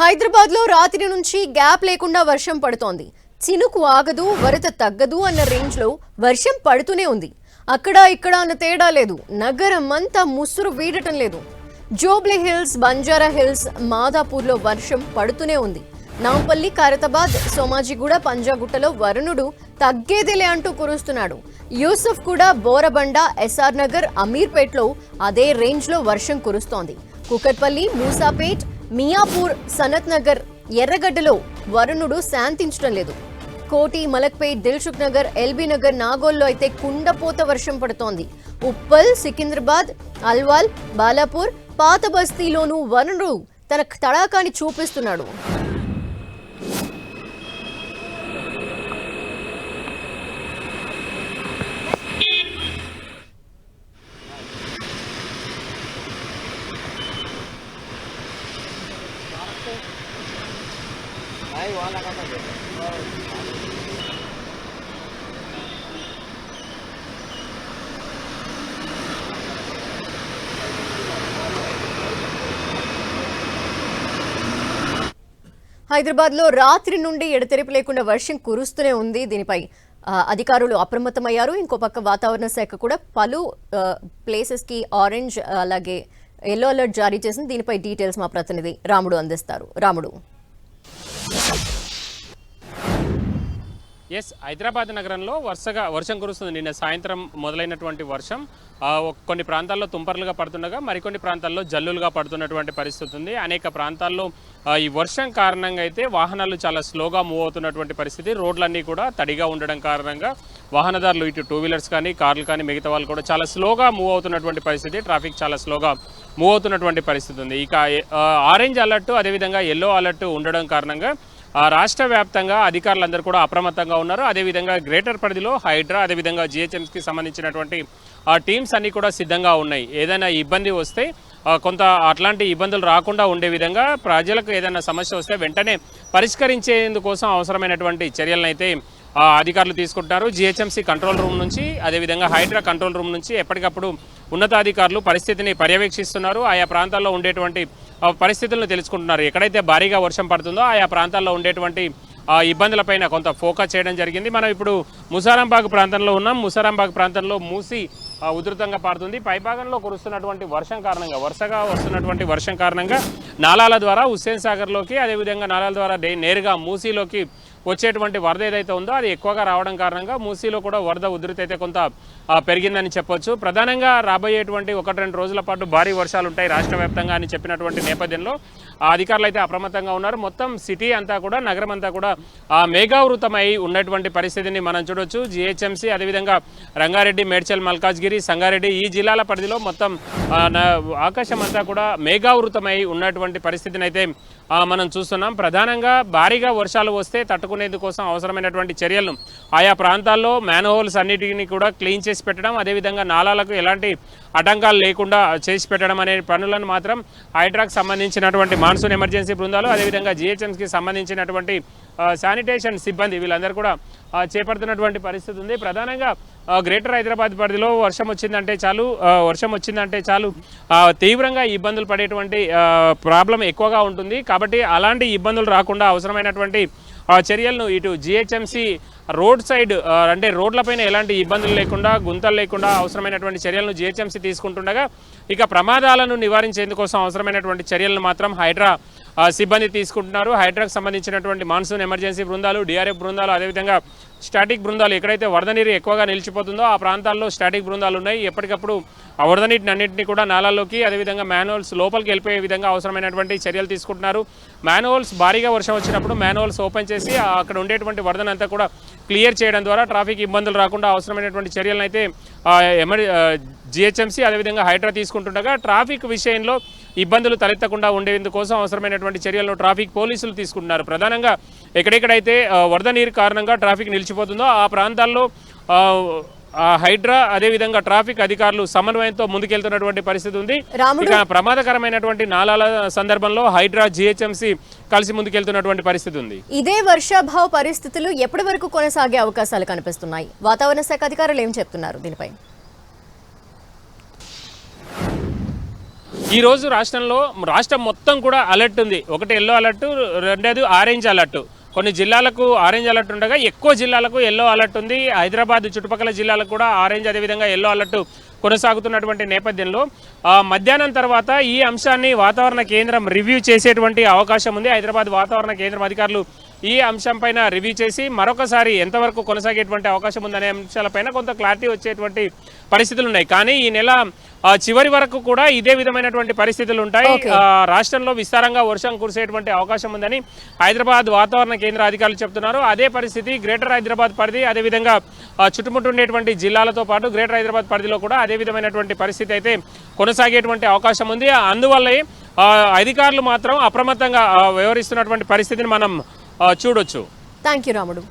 హైదరాబాద్లో రాత్రి నుంచి గ్యాప్ లేకుండా వర్షం పడుతోంది. చినుకు ఆగదు వరద తగ్గదు అన్న రేంజ్లో వర్షం పడుతూనే ఉంది. అక్కడ ఇక్కడ అన్న తేడా లేదు. నగరం అంతా ముసురు వీడటం లేదు. జోబ్లీ హిల్స్ బంజారా హిల్స్ మాదాపూర్లో వర్షం పడుతూనే ఉంది. నాంపల్లి ఖైరతాబాద్ సోమాజిగూడ పంజాగుట్టలో వరుణుడు తగ్గేదేలే అంటూ కురుస్తున్నాడు. యూసుఫ్ కూడా బోరబండ ఎస్ఆర్ నగర్ అమీర్పేట్లో అదే రేంజ్లో వర్షం కురుస్తోంది. కుకట్పల్లి మూసాపేట్ మియాపూర్ సనత్నగర్ ఎర్రగడ్డలో వరుణుడు శాంతించడం లేదు. కోటి మలక్పేట్ దిల్సుఖ్ నగర్ ఎల్బీ నగర్ నాగోల్లో అయితే కుండపోత వర్షం పడుతోంది. ఉప్పల్ సికింద్రాబాద్ అల్వాల్ బాలాపూర్ పాత బస్తీలోనూ వరుణుడు తన తడాకాన్ని చూపిస్తున్నాడు. హైదరాబాద్లో రాత్రి నుండి ఎడతెరిపి లేకుండా వర్షం కురుస్తూనే ఉంది దీనిపై. అధికారులు అప్రమత్తమయ్యారు. ఇంకో పక్క వాతావరణ శాఖ కూడా పలు ప్లేసెస్కి ఆరెంజ్ అలాగే ఎల్లో అలర్ట్ జారీ చేసింది. దీనిపై డీటెయిల్స్ మా ప్రతినిధి రాముడు అందిస్తారు. రాముడు. ఎస్ హైదరాబాద్ నగరంలో వరుసగా వర్షం కురుస్తుంది. నిన్న సాయంత్రం మొదలైనటువంటి వర్షం కొన్ని ప్రాంతాల్లో తుంపర్లుగా పడుతుండగా మరికొన్ని ప్రాంతాల్లో జల్లులుగా పడుతున్నటువంటి పరిస్థితి ఉంది. అనేక ప్రాంతాల్లో ఈ వర్షం కారణంగా అయితే వాహనాలు చాలా స్లోగా మూవ్ అవుతున్నటువంటి పరిస్థితి. రోడ్లన్నీ కూడా తడిగా ఉండడం కారణంగా వాహనదారులు ఇటు టూ వీలర్స్ కానీ కార్లు కానీ మిగతా వాళ్ళు కూడా చాలా స్లోగా మూవ్ అవుతున్నటువంటి పరిస్థితి. ట్రాఫిక్ చాలా స్లోగా మూవ్ అవుతున్నటువంటి పరిస్థితి ఉంది. ఇక ఆరెంజ్ అలర్ట్ అదేవిధంగా ఎల్లో అలర్ట్ ఉండడం కారణంగా రాష్ట్ర వ్యాప్తంగా అధికారులందరూ కూడా అప్రమత్తంగా ఉన్నారు. అదేవిధంగా గ్రేటర్ పరిధిలో హైడ్రా అదేవిధంగా జిహెచ్ఎంస్కి సంబంధించినటువంటి ఆ టీమ్స్ అన్నీ కూడా సిద్ధంగా ఉన్నాయి. ఏదైనా ఇబ్బంది వస్తే కొంత అట్లాంటి ఇబ్బందులు రాకుండా ఉండే విధంగా ప్రజలకు ఏదైనా సమస్య వస్తే వెంటనే పరిష్కరించేందుకోసం అవసరమైనటువంటి చర్యలను అయితే అధికారులు తీసుకుంటున్నారు. జిహెచ్ఎంసీ కంట్రోల్ రూమ్ నుంచి అదేవిధంగా హైడ్రా కంట్రోల్ రూమ్ నుంచి ఎప్పటికప్పుడు ఉన్నతాధికారులు పరిస్థితిని పర్యవేక్షిస్తున్నారు. ఆయా ప్రాంతాల్లో ఉండేటువంటి పరిస్థితులను తెలుసుకుంటున్నారు. ఎక్కడైతే భారీగా వర్షం పడుతుందో ఆయా ప్రాంతాల్లో ఉండేటువంటి ఇబ్బందులపైన కొంత ఫోకస్ చేయడం జరిగింది. మనం ఇప్పుడు ముసారాంబాగ్ ప్రాంతంలో ఉన్నాం. ముసారాంబాగ్ ప్రాంతంలో మూసి ఉధృతంగా పారుతుంది. పైభాగంలో కురుస్తున్నటువంటి వర్షం కారణంగా వరుసగా వస్తున్నటువంటి వర్షం కారణంగా నాలాల ద్వారా హుస్సేన్ సాగర్లోకి అదేవిధంగా నాలాల ద్వారా నేరుగా మూసీలోకి వచ్చేటువంటి వరద ఏదైతే ఉందో అది ఎక్కువగా రావడం కారణంగా మూసీలో కూడా వరద ఉధృతి అయితే కొంత పెరిగిందని చెప్పొచ్చు. ప్రధానంగా రాబోయేటువంటి ఒకటి రెండు రోజుల పాటు భారీ వర్షాలు ఉంటాయి రాష్ట్ర వ్యాప్తంగా అని చెప్పినటువంటి నేపథ్యంలో అధికారులు అయితే అప్రమత్తంగా ఉన్నారు. మొత్తం సిటీ అంతా కూడా నగరం అంతా కూడా మేఘావృతమై ఉన్నటువంటి పరిస్థితిని మనం చూడొచ్చు. జిహెచ్ఎంసీ అదేవిధంగా రంగారెడ్డి మేడ్చల్ మల్కాజ్గిరి సంగారెడ్డి ఈ జిల్లాల పరిధిలో మొత్తం ఆకాశం అంతా కూడా మేఘావృతమై ఉన్నటువంటి పరిస్థితిని అయితే మనం చూస్తున్నాం. ప్రధానంగా భారీగా వర్షాలు వస్తే తట్టుకునేందుకోసం అవసరమైనటువంటి చర్యలను ఆయా ప్రాంతాల్లో మ్యాన్హోల్స్ అన్నిటిని కూడా క్లీన్ చేసి పెట్టడం అదేవిధంగా నాలాలకు ఎలాంటి అడ్డంకాలు లేకుండా చేసి పెట్టడం అనే పనులను మాత్రం హైడ్రాకు సంబంధించినటువంటి మాన్సూన్ ఎమర్జెన్సీ బృందాలు అదేవిధంగా జిహెచ్ఎంస్కి సంబంధించినటువంటి శానిటేషన్ సిబ్బంది వీళ్ళందరూ కూడా చేపడుతున్నటువంటి పరిస్థితి ఉంది. ప్రధానంగా గ్రేటర్ హైదరాబాద్ పరిధిలో వర్షం వచ్చిందంటే చాలు వర్షం వచ్చిందంటే చాలు తీవ్రంగా ఇబ్బందులు పడేటువంటి ప్రాబ్లం ఎక్కువగా ఉంటుంది. కాబట్టి అలాంటి ఇబ్బందులు రాకుండా అవసరమైనటువంటి చర్యలను ఇటు జిహెచ్ఎంసీ రోడ్ సైడ్ అంటే రోడ్లపైన ఎలాంటి ఇబ్బందులు లేకుండా గుంతలు లేకుండా అవసరమైనటువంటి చర్యలను జిహెచ్ఎంసీ తీసుకుంటుండగా ఇక ప్రమాదాలను నివారించేందుకోసం అవసరమైనటువంటి చర్యలను మాత్రం హైడ్రా సిబ్బంది తీసుకుంటున్నారు. హైడ్రాకు సంబంధించినటువంటి మాన్సూన్ ఎమర్జెన్సీ బృందాలు డిఆర్ఎఫ్ బృందాలు అదేవిధంగా స్టాటిక్ బృందాలు ఎక్కడైతే వరద నీరు ఎక్కువగా నిలిచిపోతుందో ఆ ప్రాంతాల్లో స్టాటిక్ బృందాలు ఉన్నాయి. ఎప్పటికప్పుడు ఆ వరద నీటిని అన్నింటినీ కూడా నాలాల్లోకి అదేవిధంగా మ్యాన్హోల్స్ లోపలికి వెళ్ళిపోయే విధంగా అవసరమైనటువంటి చర్యలు తీసుకుంటున్నారు. మ్యాన్హోల్స్ భారీగా వర్షం వచ్చినప్పుడు మ్యాన్హోల్స్ ఓపెన్ చేసి అక్కడ ఉండేటువంటి వరదనంతా కూడా క్లియర్ చేయడం ద్వారా ట్రాఫిక్ ఇబ్బందులు రాకుండా అవసరమైనటువంటి చర్యలను అయితే ఎమర్ జిహెచ్ఎంసీ అదేవిధంగా హైడ్రా తీసుకుంటుండగా ట్రాఫిక్ విషయంలో ఇబ్బందులు తలెత్తకుండా ఉండేందుకోసం అవసరమైనటువంటి చర్యలను ట్రాఫిక్ పోలీసులు తీసుకుంటున్నారు. ప్రధానంగా ఎక్కడెక్కడైతే వరద నీరు కారణంగా ట్రాఫిక్ నిలిచిపోతుందో ఆ ప్రాంతాల్లో హైడ్రా అదేవిధంగా ట్రాఫిక్ అధికారులు సమన్వయంతో ముందుకెళ్తున్నటువంటి పరిస్థితి ఉంది. ఇక ప్రమాదకరమైనటువంటి నాలాల సందర్భంలో హైడ్రా జిహెచ్ఎంసీ కలిసి ముందుకెళ్తున్నటువంటి పరిస్థితి ఉంది. ఇదే వర్షాభావ పరిస్థితులు ఎప్పటి వరకు కొనసాగే అవకాశాలు కనిపిస్తున్నాయి? వాతావరణ శాఖ అధికారులు ఏం చెప్తున్నారు దీనిపై? ఈ రోజు రాష్ట్రంలో రాష్ట్రం మొత్తం కూడా అలర్ట్ ఉంది. ఒకటి ఎల్లో అలర్ట్ రెండోది ఆరెంజ్ అలర్ట్. కొన్ని జిల్లాలకు ఆరెంజ్ అలర్ట్ ఉండగా ఎక్కువ జిల్లాలకు ఎల్లో అలర్ట్ ఉంది. హైదరాబాద్ చుట్టుపక్కల జిల్లాలకు కూడా ఆరెంజ్ అదేవిధంగా ఎల్లో అలర్ట్ కొనసాగుతున్నటువంటి నేపథ్యంలో మధ్యాహ్నం తర్వాత ఈ అంశాన్ని వాతావరణ కేంద్రం రివ్యూ చేసేటువంటి అవకాశం ఉంది. హైదరాబాద్ వాతావరణ కేంద్రం అధికారులు ఈ అంశంపైన రివ్యూ చేసి మరొకసారి ఎంతవరకు కొనసాగేటువంటి అవకాశం ఉందనే అంశాలపైన కొంత క్లారిటీ వచ్చేటువంటి పరిస్థితులు ఉన్నాయి కానీ ఈ నెల చివరి వరకు కూడా ఇదే విధమైనటువంటి పరిస్థితులు ఉంటాయి రాష్ట్రంలో విస్తారంగా వర్షం కురిసేటువంటి అవకాశం ఉందని హైదరాబాద్ వాతావరణ కేంద్ర అధికారులు చెప్తున్నారు. అదే పరిస్థితి గ్రేటర్ హైదరాబాద్ పరిధి అదేవిధంగా ఆ, చుట్టుముట్టు ఉండేటువంటి జిల్లాలతో పాటు గ్రేటర్ హైదరాబాద్ పరిధిలో కూడా అదే విధమైనటువంటి పరిస్థితి అయితే కొనసాగేటువంటి అవకాశం ఉంది. అందువల్లే అధికారులు మాత్రం అప్రమత్తంగా వ్యవహరిస్తున్నటువంటి పరిస్థితిని మనం చూడొచ్చు. థ్యాంక్ యూ రాముడు.